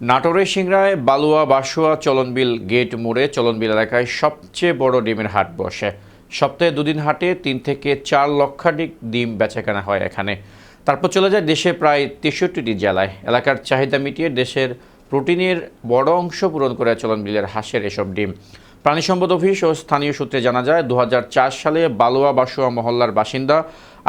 নাটোরের সিংড়ায় বালুয়া বাসুয়া চলনবিল গেট মোড়ে চলনবিল এলাকায় সবচেয়ে বড় ডিমের হাট বসে। সপ্তাহে দুদিন হাটে তিন থেকে চার লক্ষাধিক ডিম বেচাকেনা হয় এখানে। তারপর চলে যায় দেশে প্রায় তেষট্টিটি জেলায়। এলাকার চাহিদা মিটিয়ে দেশের প্রোটিনের বড় অংশ পূরণ করে চলনবিলের হাঁসের এসব ডিম। প্রাণী সম্পদ অফিস ও স্থানীয় সূত্রে জানা যায় দু হাজার চার সালে বালুয়া বাসুয়া মহল্লার বাসিন্দা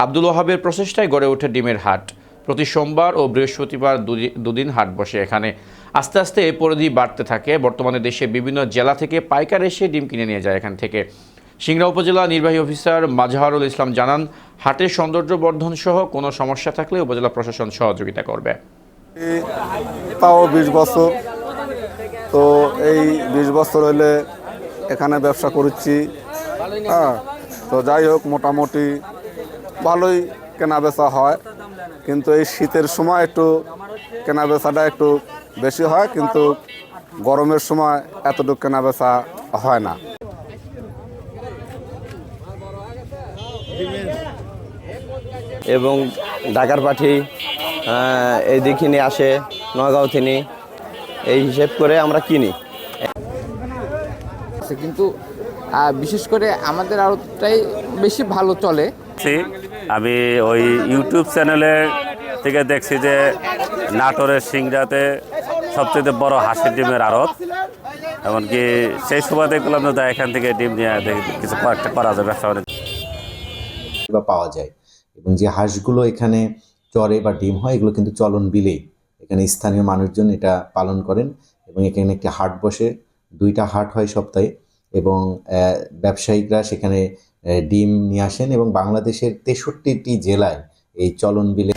আব্দুল ওহাবের প্রচেষ্টায় গড়ে ওঠে ডিমের হাট। প্রতি সোমবার ও বৃহস্পতিবার দুদি- দুদিন হাট বসে এখানে। আস্তে আস্তে এ পরিধি বাড়তে থাকে। বর্তমানে দেশে বিভিন্ন জেলা থেকে পাইকার এসে ডিম কিনে নিয়ে যায় এখান থেকে। সিংড়া উপজেলা নির্বাহী অফিসার মাজহারুল ইসলাম জানান হাটের সৌন্দর্য বর্ধন সহ কোনো সমস্যা থাকলে উপজেলা প্রশাসন সহযোগিতা করবে। তাও বিশ বছর। তো এই বিশ বছর হলে এখানে ব্যবসা করছি। হ্যাঁ তো যাই হোক, মোটামুটি ভালোই কেনা বেচা হয়। কিন্তু এই শীতের সময় একটু কেনা বেচাটা একটু বেশি হয় কিন্তু গরমের সময় এতটুকু কেনা বেচা হয় না। এবং ঢাকার পাঠি এই দিকে নিয়ে আসে নগাঁও তিনি এই হিসেব করে আমরা কিনি। কিন্তু বিশেষ করে আমাদের আড়তটাই বেশি ভালো চলে। আমি ওই ইউটিউব চ্যানেলে থেকে দেখছি যে নাটোরের সিংড়াতে সবচেয়ে বড় হাঁসের ডিমের আড়ত। এমনকি সেই সময় দেখলাম যে এখান থেকে ডিম নিয়ে কিছু একটা করা যায়, ব্যবসা বা পাওয়া যায়। এবং যে হাঁসগুলো এখানে চরে বা ডিম হয়, এগুলো কিন্তু চলন বিলে এখানে স্থানীয় মানুষজন এটা পালন করেন এবং এখানে একটি হাট বসে। দুইটা হাট হয় সপ্তাহে এবং ব্যবসায়িকরা সেখানে ডিম নিয়ে আসেন এবং বাংলাদেশের তেষট্টিটি জেলায় এই চলন বিলে